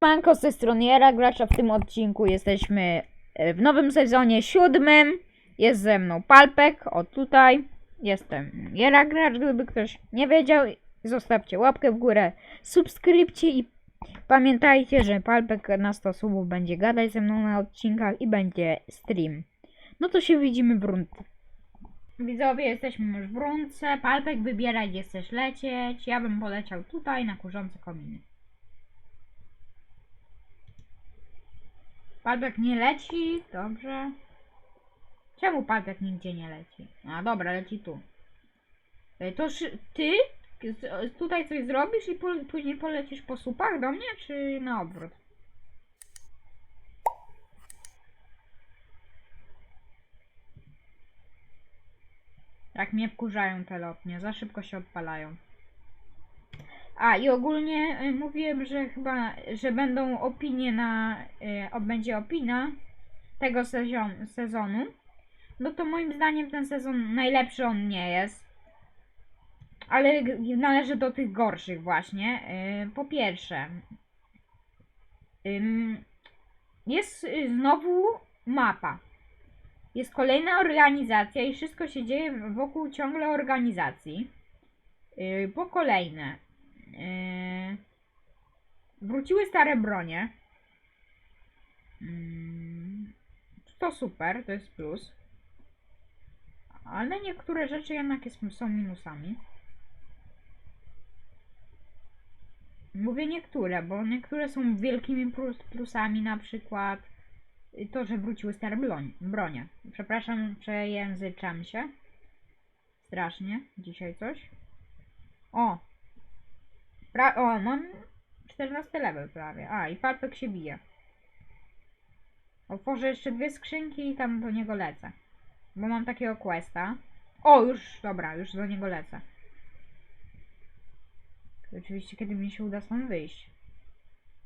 Manko z tej strony Jera Gracza. W tym odcinku jesteśmy e, w nowym sezonie siódmym. Jest ze mną Palpek, o tutaj. Jestem Jera Gracz, gdyby ktoś nie wiedział. Zostawcie łapkę w górę, subskrypcję i pamiętajcie, że Palpek na 100 subów będzie gadać ze mną na odcinkach i będzie stream. No to się widzimy w rundce. Widzowie, jesteśmy już w rundce. Palpek wybiera, gdzie chcesz lecieć. Ja bym poleciał tutaj na kurzące kominy. Palpek nie leci, dobrze. Czemu Palpek nigdzie nie leci? A dobra, leci tu. E, To ty tutaj coś zrobisz i później polecisz po supach do mnie, czy na odwrót? Jak mnie wkurzają te lotnie, za szybko się odpalają. A i ogólnie y, mówiłem, że chyba, że będą opinie na, y, będzie opina tego sezon, sezonu. No to moim zdaniem ten sezon najlepszy on nie jest. Ale należy do tych gorszych właśnie. Y, po pierwsze, ym, jest y, znowu mapa. Jest kolejna organizacja i wszystko się dzieje wokół ciągle organizacji. Yy, po kolejne. Yy, wróciły stare bronie. Mm, to super, to jest plus. Ale niektóre rzeczy jednak jest, są minusami. Mówię niektóre, bo niektóre są wielkimi plus, plusami, na przykład to, że wróciły stare bronie. Przepraszam, przejęzyczam się. Strasznie. Dzisiaj coś. O! Pra o, mam 14 level prawie. A, i Palpek się bije. Otworzę jeszcze dwie skrzynki i tam do niego lecę. Bo mam takiego questa. O, już, dobra, już do niego lecę. Oczywiście, kiedy mi się uda stąd wyjść.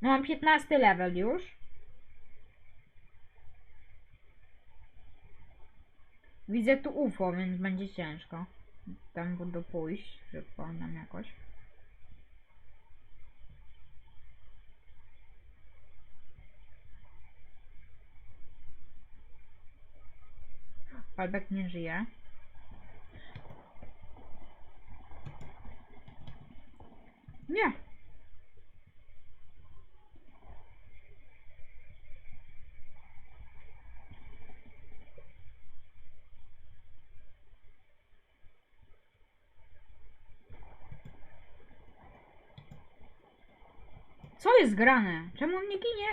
No, mam 15 level już. Widzę tu UFO, więc będzie ciężko. Tam będę pójść, szybko nam jakoś. Palbek nie żyje. Nie. Co jest grane? Czemu on nie ginie?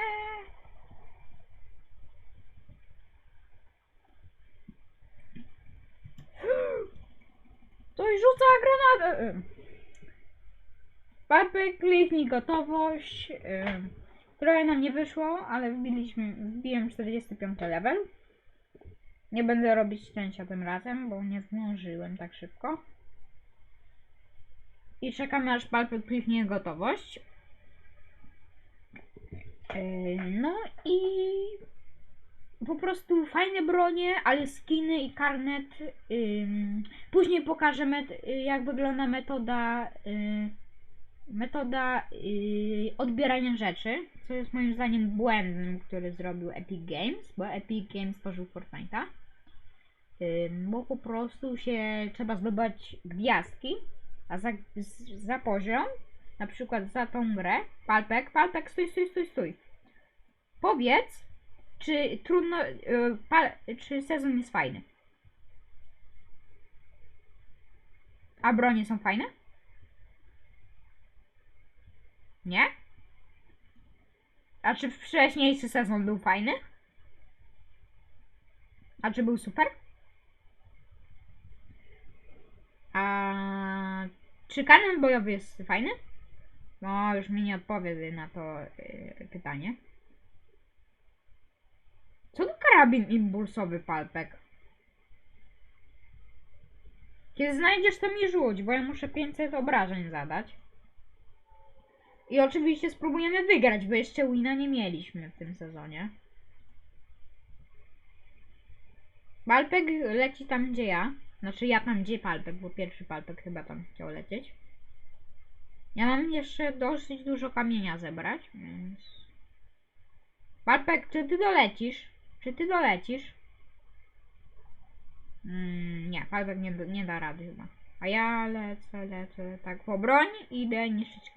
Ktoś rzuca granatę. Papy, kliknij gotowość. Trochę nam nie wyszło, ale wbiliśmy, wbiłem 45 level. Nie będę robić cięcia tym razem, bo nie zdążyłem tak szybko. I czekamy aż Palpy kliknie gotowość. Yy, No i po prostu fajne bronie, ale skiny i karnet. później pokażę jak wygląda metoda y, metoda y, odbierania rzeczy, co jest moim zdaniem błędem, który zrobił Epic Games, bo Epic Games stworzył Fortnite'a. Bo po prostu się trzeba zdobywać gwiazdki, a za, za poziom, na przykład za tą grę, Palpek, Palpek, stój, stój, stój, stój. Powiedz, czy trudno, y, czy sezon jest fajny? A bronie są fajne? Nie? A czy wcześniejszy sezon był fajny? A czy był super? A czy kanon bojowy jest fajny? No, już mi nie odpowie na to yy, pytanie. Co to karabin impulsowy, Palpek? Kiedy znajdziesz, to mi rzuć, bo ja muszę 500 obrażeń zadać. I oczywiście spróbujemy wygrać, bo jeszcze wina nie mieliśmy w tym sezonie. Palpek leci tam, gdzie ja. Znaczy ja tam, gdzie Palpek, bo pierwszy Palpek chyba tam chciał lecieć. Ja mam jeszcze dosyć dużo kamienia zebrać, więc... Palpek, czy ty dolecisz? Czy ty dolecisz? Mm, nie, Palpek nie, nie da rady chyba. A ja lecę, lecę tak po broń i idę niszczyć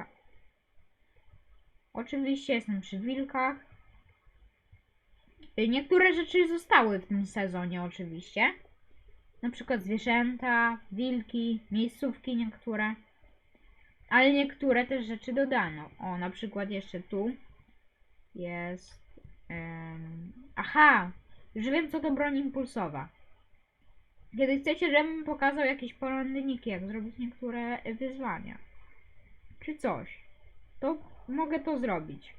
Oczywiście jestem przy wilkach. Niektóre rzeczy zostały w tym sezonie oczywiście. Na przykład zwierzęta, wilki, miejscówki niektóre. Ale niektóre też rzeczy dodano. O, na przykład jeszcze tu jest... aha! Już wiem co to broń impulsowa. Kiedy chcecie, żebym pokazał jakieś poradniki, jak zrobić niektóre wyzwania. Czy coś. To mogę to zrobić.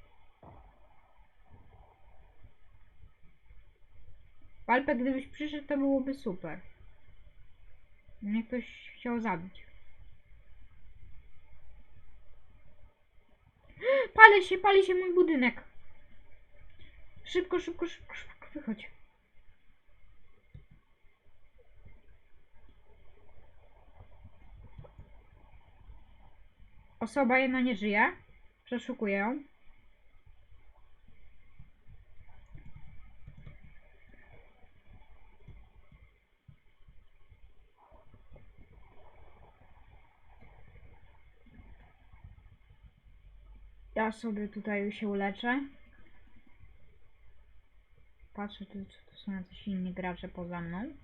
Palpek, gdybyś przyszedł, to byłoby super. Mnie ktoś chciał zabić. Pali się, pali się mój budynek. Szybko, szybko, szybko, szybko, wychodź. Osoba jedna nie żyje. Przeszukuję ją. Ja sobie tutaj się uleczę. Patrzę, czy tu są jacyś inni gracze poza mną.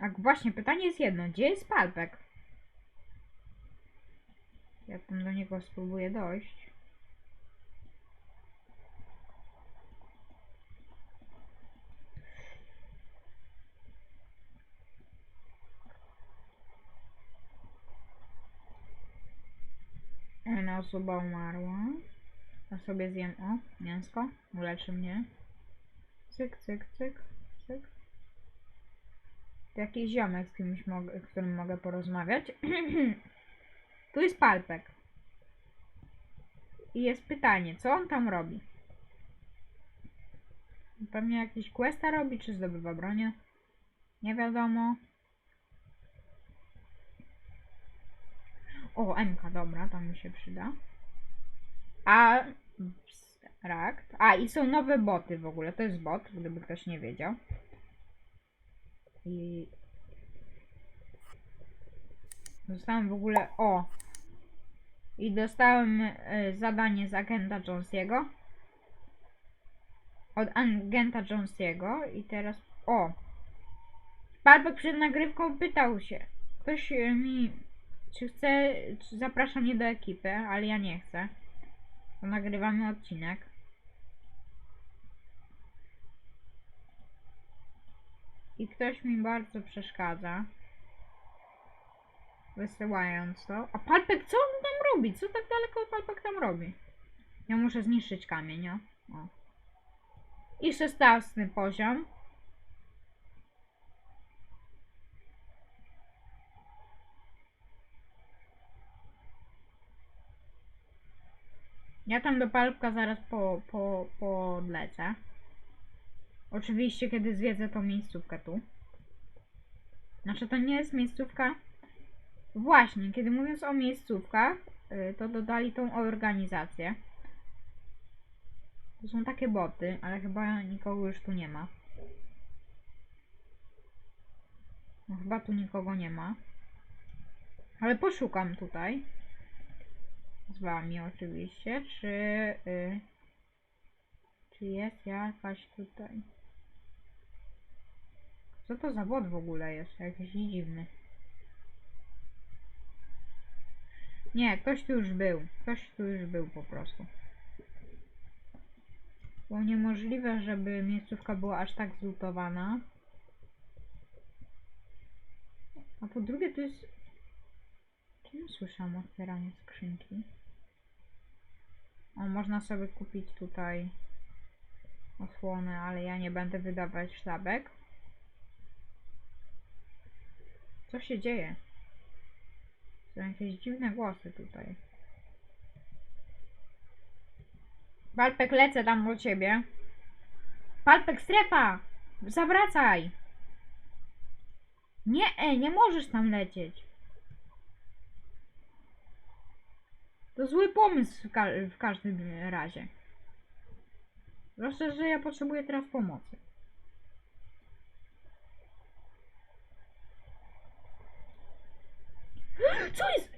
A właśnie, pytanie jest jedno. Gdzie jest Palpek? Ja tam do niego spróbuję dojść. Jedna osoba umarła. Ja sobie zjem, o, mięsko. Uleczy mnie. Cyk, cyk, cyk, cyk. To jakiś ziomek, z kimś mogę, którym mogę porozmawiać. tu jest Palpek. I jest pytanie, co on tam robi? Pewnie jakiś questa robi, czy zdobywa bronię? Nie wiadomo. O, MK, dobra, to mi się przyda. A, rakt. A, i są nowe boty w ogóle. To jest bot, gdyby ktoś nie wiedział. I... Dostałem w ogóle, o! I dostałem y, zadanie z agenta Jonesiego. Od agenta Jonesiego i teraz, o! Palpek przed nagrywką pytał się. Ktoś y, mi czy chce, czy zaprasza mnie do ekipy, ale ja nie chcę. To nagrywamy odcinek. I ktoś mi bardzo przeszkadza. Wysyłając to. A Palpek, co on tam robi? Co tak daleko Palpek tam robi? Ja muszę zniszczyć kamień, o. o. I szesnasty poziom. Ja tam do Palpka zaraz po, po, podlecę. Oczywiście, kiedy zwiedzę tą miejscówkę tu. Znaczy, to nie jest miejscówka. Właśnie, kiedy mówiąc o miejscówkach, y, to dodali tą organizację. To są takie boty, ale chyba nikogo już tu nie ma. No, chyba tu nikogo nie ma. Ale poszukam tutaj z wami oczywiście, czy y, czy jest jakaś tutaj co to za bot w ogóle jest? Jakiś dziwny. Nie, ktoś tu już był. Ktoś tu już był po prostu. Było niemożliwe, żeby miejscówka była aż tak zlutowana. A po drugie to jest... Czemu słyszałam otwieranie skrzynki? O, można sobie kupić tutaj osłonę, ale ja nie będę wydawać sztabek. Co się dzieje? Są jakieś dziwne głosy tutaj. Palpek, lecę tam do ciebie. Palpek, strefa! Zawracaj! Nie, e, nie możesz tam lecieć. To zły pomysł w, ka w każdym razie. Zwłaszcza, że ja potrzebuję teraz pomocy. Co jest?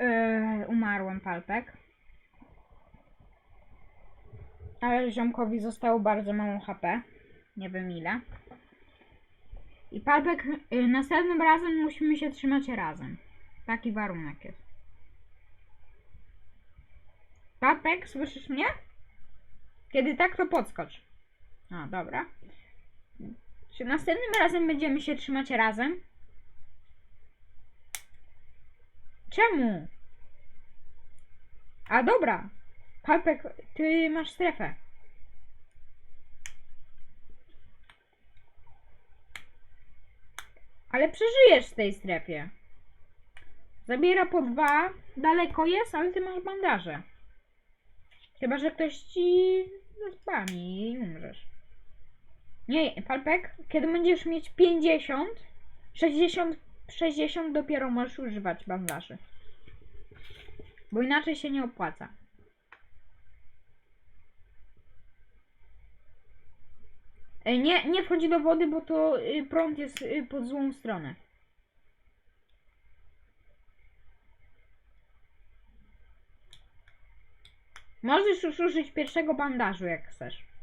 Yy, Ale ziomkowi zostało bardzo mało HP. Nie wiem ile. I Palpek, yy, następnym razem musimy się trzymać razem. Taki warunek jest. Palpek, słyszysz mnie? Kiedy tak, to podskocz. A, dobra. Czy następnym razem będziemy się trzymać razem? Czemu? A dobra. Palpek, ty masz strefę. Ale przeżyjesz w tej strefie. Zabiera po dwa. Daleko jest, ale ty masz bandaże. Chyba, że ktoś ci spami i umrzesz. Nie, Palpek, kiedy będziesz mieć 50, 60 60 dopiero możesz używać bandaży. Bo inaczej się nie opłaca. E, Nie, nie wchodzi do wody, bo to y, prąd jest y, pod złą stronę. Możesz już użyć pierwszego bandażu, jak chcesz.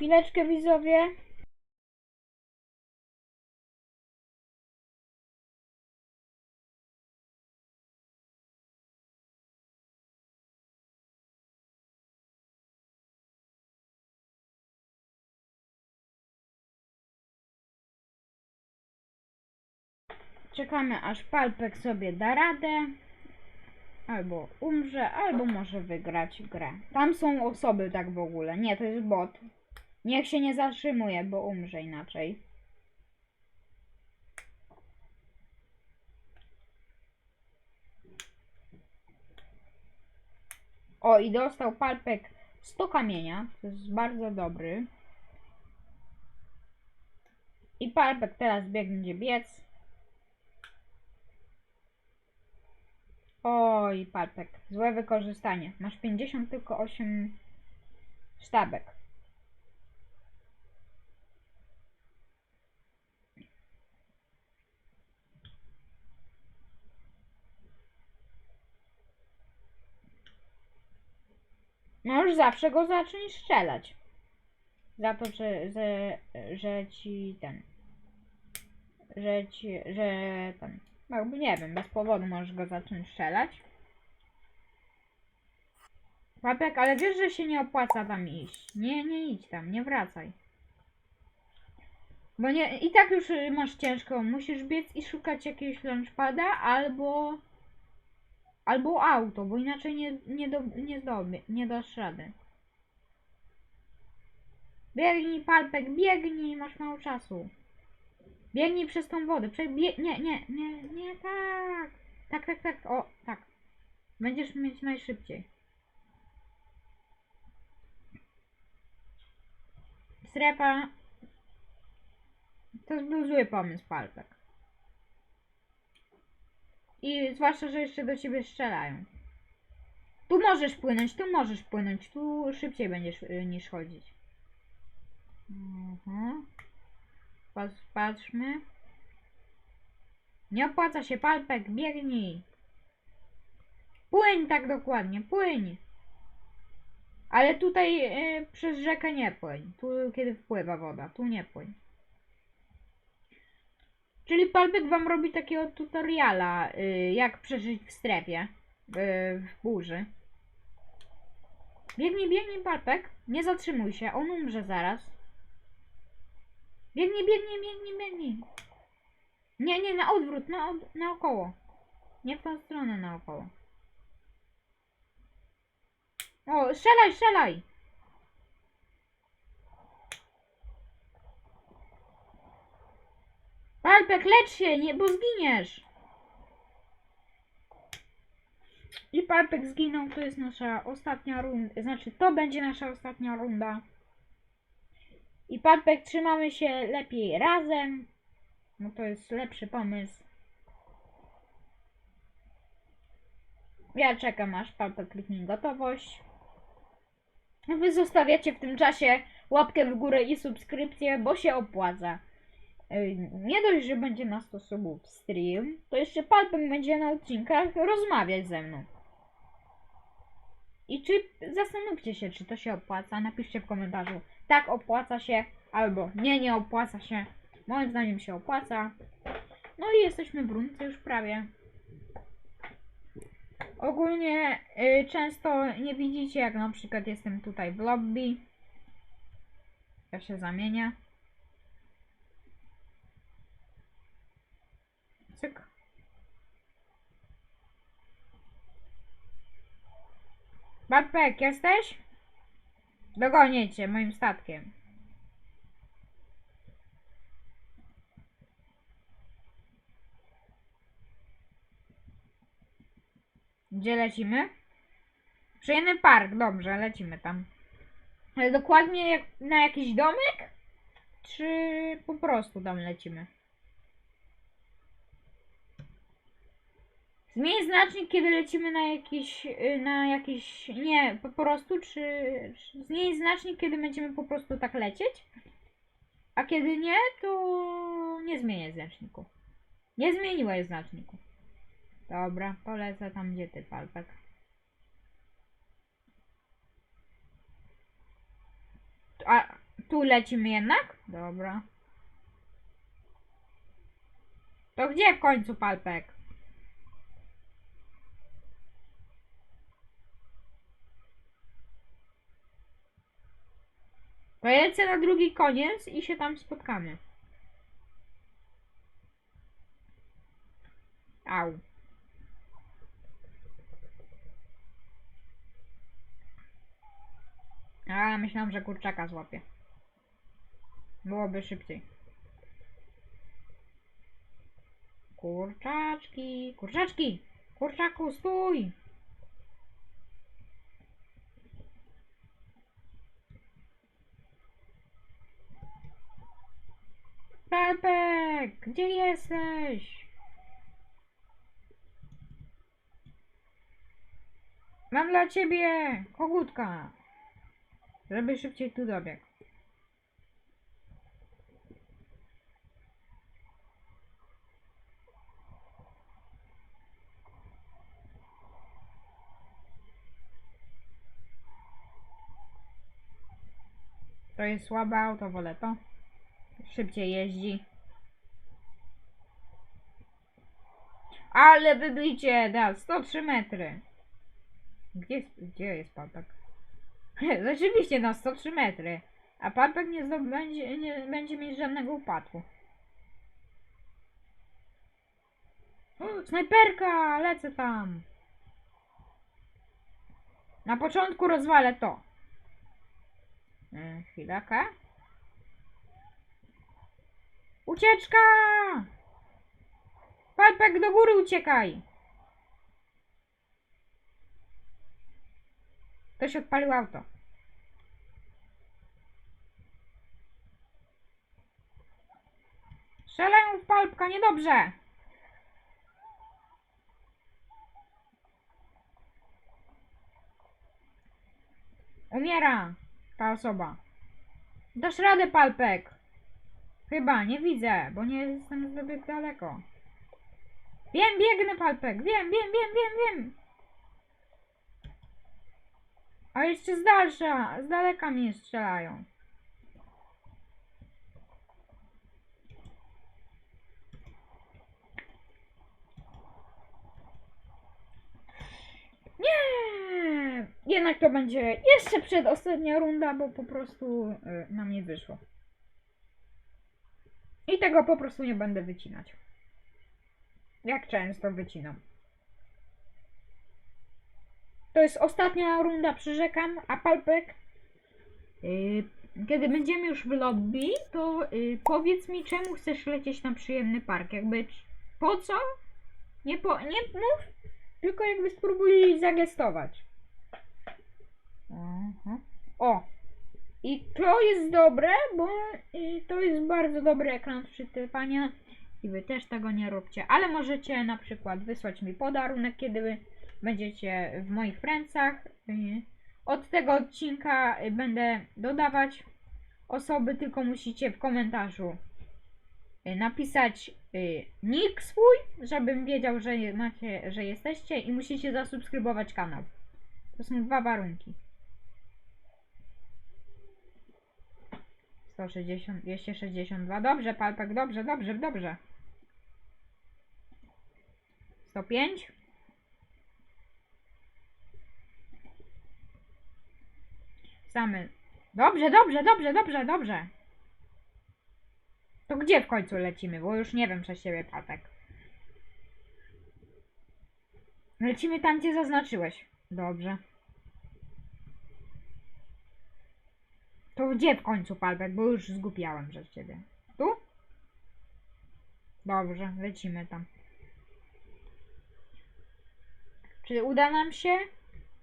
Chwileczkę widzowie. Czekamy aż Palpek sobie da radę. Albo umrze, albo może wygrać grę. Tam są osoby tak w ogóle. Nie, to jest bot. Niech się nie zatrzymuje, bo umrze inaczej. O, i dostał palpek 100 kamienia. To jest bardzo dobry. I palpek teraz biegnie biec. Oj, palpek. Złe wykorzystanie. Masz 50, tylko 8 sztabek. Możesz zawsze go zacząć strzelać. Za to, że, że, że ci ten. Że ci, że ten. Jakby nie wiem, bez powodu możesz go zacząć strzelać. Papek, ale wiesz, że się nie opłaca tam iść. Nie, nie idź tam, nie wracaj. Bo nie, i tak już y, masz ciężko. Musisz biec i szukać jakiegoś launchpada albo albo auto, bo inaczej nie, nie, do, nie, zdobie, nie dasz rady. Biegnij, Palpek, biegnij, masz mało czasu. Biegnij przez tą wodę. Prze bie nie, nie, nie, nie, tak. Tak, tak, tak, o, tak. Będziesz mieć najszybciej. Strefa. To był zły pomysł, Palpek. I zwłaszcza, że jeszcze do ciebie strzelają. Tu możesz płynąć, tu możesz płynąć, tu szybciej będziesz y, niż chodzić. Mhm. Patrz, patrzmy. Nie opłaca się, palpek, biegnij. Płyń tak dokładnie, płyń. Ale tutaj y, przez rzekę nie płyń. Tu kiedy wpływa woda, tu nie płyń. Czyli Palpek wam robi takiego tutoriala, y, jak przeżyć w strefie, y, w burzy. Biegnij, biegnij Palpek, nie zatrzymuj się, on umrze zaraz. Biegnij, biegnij, biegnij, biegnij. Nie, nie, na odwrót, na, od, naokoło. Nie w tą stronę naokoło. O, strzelaj, strzelaj! Palpek, lecz się, nie, bo zginiesz! I Palpek zginął, to jest nasza ostatnia runda, znaczy to będzie nasza ostatnia runda. I Palpek, trzymamy się lepiej razem, no to jest lepszy pomysł. Ja czekam aż Palpek kliknie gotowość. Wy zostawiacie w tym czasie łapkę w górę i subskrypcję, bo się opłaca. Ej, Nie dość, że będzie na 100 subów stream, to jeszcze Palpek będzie na odcinkach rozmawiać ze mną. I czy zastanówcie się, czy to się opłaca? Napiszcie w komentarzu, tak opłaca się, albo nie, nie opłaca się. Moim zdaniem się opłaca. No i jesteśmy w rundce już prawie. Ogólnie y, często nie widzicie, jak na przykład jestem tutaj w lobby. Ja się zamienię. Cyk. Barpek, jesteś? Dogonię cię moim statkiem. Gdzie lecimy? Przyjemny park, dobrze, lecimy tam. Ale dokładnie na jakiś domek? Czy po prostu tam lecimy? Zmień znacznik, kiedy lecimy na jakiś, y, na jakiś, nie, po prostu, czy, czy zmień znacznik, kiedy będziemy po prostu tak lecieć? A kiedy nie, to nie zmienię znaczniku. Nie zmieniłeś znaczniku. Dobra, polecę tam, gdzie ty, Palpek. A tu lecimy jednak? Dobra. To gdzie w końcu, Palpek? Ja lecę na drugi koniec i się tam spotkamy. Au. A, myślałam, że kurczaka złapie. Byłoby szybciej. Kurczaczki, kurczaczki! Kurczaku, stój! Gdzie jesteś? Mam dla ciebie kogutka. Żeby szybciej tu dobiegł. To jest słabe auto, wolę to. Szybciej jeździ. Ale wybicie, da, 103 metry. Gdzie jest, gdzie jest papak? Rzeczywiście na 103 metry. A papek nie zdobędzie, nie będzie mieć żadnego upadku. O, snajperka! Lecę tam! Na początku rozwalę to. E, Chwilkę. Ucieczka! Palpek do góry uciekaj! Ktoś odpalił auto. Strzelają w palpka, niedobrze! Umiera ta osoba. Dasz radę, Palpek. Chyba, nie widzę, bo nie jestem zbyt daleko. Wiem, biegnę, Palpek. Wiem, wiem, wiem, wiem, wiem. A jeszcze z dalsza, z daleka mnie strzelają. Nie! Jednak to będzie jeszcze przedostatnia runda, bo po prostu y, nam nie wyszło. I tego po prostu nie będę wycinać. Jak często wycinam. To jest ostatnia runda, przyrzekam, a Palpek, y, kiedy będziemy już w lobby, to y, powiedz mi, czemu chcesz lecieć na przyjemny park. Jakby, po co? Nie, po, nie mów, tylko jakby spróbuj zagestować. Aha. O! I to jest dobre, bo y, to jest bardzo dobry ekran czytywania i wy też tego nie róbcie. Ale możecie na przykład wysłać mi podarunek, kiedy wy będziecie w moich. Y, Od tego odcinka będę dodawać osoby, tylko musicie w komentarzu y, napisać y, nick swój, żebym wiedział, że macie, że jesteście i musicie zasubskrybować kanał. To są dwa warunki. 160, 262. Dobrze, Palpek, dobrze, dobrze, dobrze. 105. Samy. Dobrze, dobrze, dobrze, dobrze, dobrze. To gdzie w końcu lecimy? Bo już nie wiem przez ciebie, Palpek. Lecimy tam, gdzie zaznaczyłeś. Dobrze. To gdzie w końcu, Palpek? Bo już zgubiałem przez ciebie. Tu? Dobrze, lecimy tam. Czy uda nam się?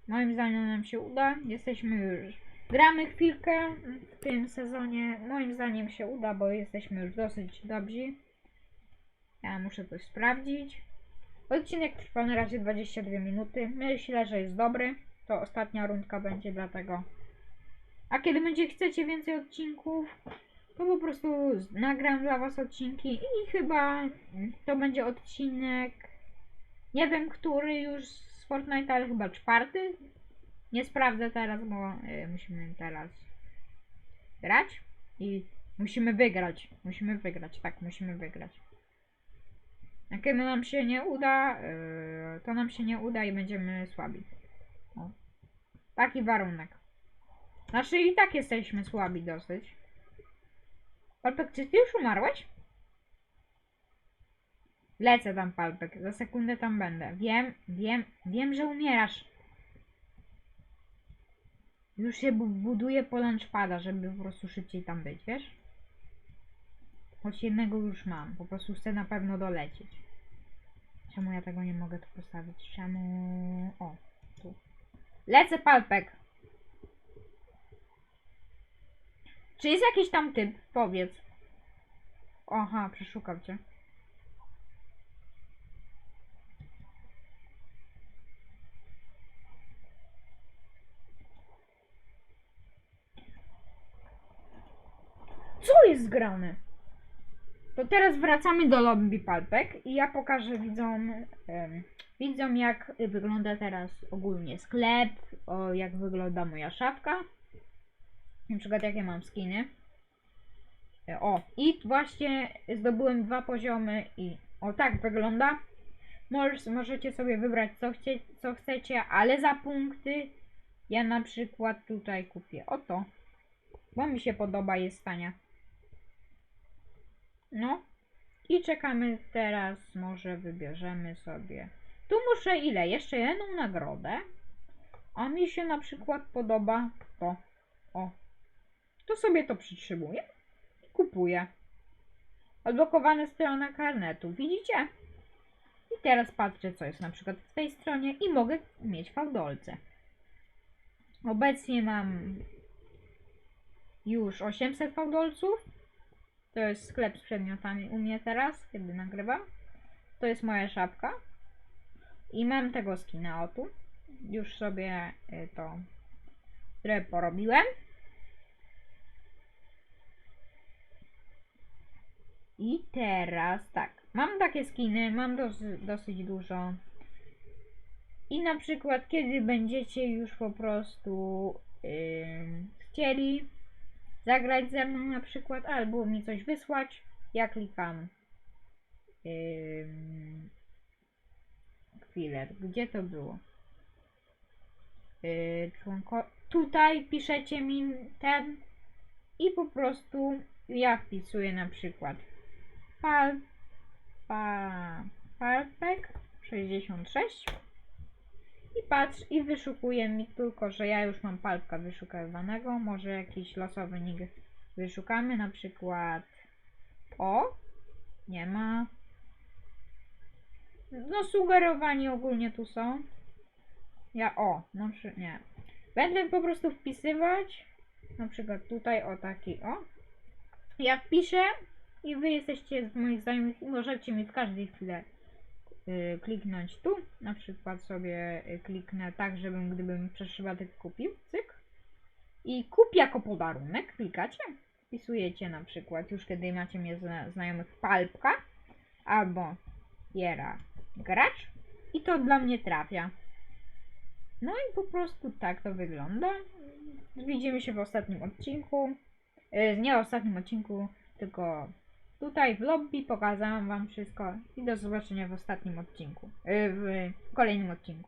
Moim zdaniem nam się uda. Jesteśmy już. Gramy chwilkę w tym sezonie. Moim zdaniem się uda, bo jesteśmy już dosyć dobrzy. Ja muszę coś sprawdzić. Odcinek trwa na razie 22 minuty. Myślę, że jest dobry. To ostatnia rundka będzie dlatego. A kiedy będzie chcecie więcej odcinków, to po prostu nagram dla was odcinki i chyba to będzie odcinek nie wiem który już z Fortnite, ale chyba czwarty. Nie sprawdzę teraz, bo y, musimy teraz grać i musimy wygrać. Musimy wygrać, tak, musimy wygrać. A kiedy nam się nie uda, y, to nam się nie uda i będziemy słabi. O. Taki warunek. Znaczy i tak jesteśmy słabi dosyć. Palpek, czy ty już umarłeś? Lecę tam, Palpek. Za sekundę tam będę. Wiem, wiem, wiem, że umierasz. Już się bu- buduje po launchpada, żeby po prostu szybciej tam być, wiesz? Choć jednego już mam. Po prostu chcę na pewno dolecieć. Czemu ja tego nie mogę tu postawić? Czemu... O, tu. Lecę, Palpek. Czy jest jakiś tam typ? Powiedz. Aha, przeszukam cię. Co jest grane? To teraz wracamy do lobby Palpek i ja pokażę widzom, em, widzom jak wygląda teraz ogólnie sklep, o, jak wygląda moja szafka. Na przykład jakie mam skiny. E, O, i właśnie zdobyłem dwa poziomy i o tak wygląda. Możesz, możecie sobie wybrać co, chcie, co chcecie, ale za punkty ja na przykład tutaj kupię oto, bo mi się podoba, jest tania. No i czekamy teraz, może wybierzemy sobie. Tu muszę ile? Jeszcze jedną nagrodę. A mi się na przykład podoba to. O, to sobie to przytrzymuję i kupuję. Odblokowane strona karnetu, widzicie? I teraz patrzę, co jest na przykład w tej stronie i mogę mieć fałdolce. Obecnie mam już 800 fałdolców. To jest sklep z przedmiotami u mnie teraz, kiedy nagrywam. To jest moja szapka. I mam tego skina o tu. Już sobie y, to które porobiłem. I teraz tak, mam takie skiny, mam dosyć, dosyć dużo. I na przykład, kiedy będziecie już po prostu yy, chcieli, zagrać ze mną na przykład, albo mi coś wysłać, ja klikam ym, chwilę, gdzie to było? Yy, członko... Tutaj piszecie mi ten i po prostu ja wpisuję na przykład pal, pa, palpek 66 i patrz i wyszukuję mi tylko, że ja już mam palpka wyszukiwanego, może jakiś losowy nick wyszukamy, na przykład o, nie ma. No sugerowani ogólnie tu są. Ja o, no nie. Będę po prostu wpisywać na przykład tutaj o taki o. Ja wpiszę i wy jesteście z moich znajomych i możecie mi w każdej chwili kliknąć tu. Na przykład sobie y, kliknę tak, żebym gdybym przez przypadek kupił, cyk. I kup jako podarunek, klikacie. Wpisujecie na przykład już kiedy macie mnie zna, znajomych palpka albo Jera gracz i to dla mnie trafia. No i po prostu tak to wygląda. Widzimy się w ostatnim odcinku. Y, Nie w ostatnim odcinku, tylko tutaj w lobby pokazałam wam wszystko i do zobaczenia w ostatnim odcinku. y, W kolejnym odcinku.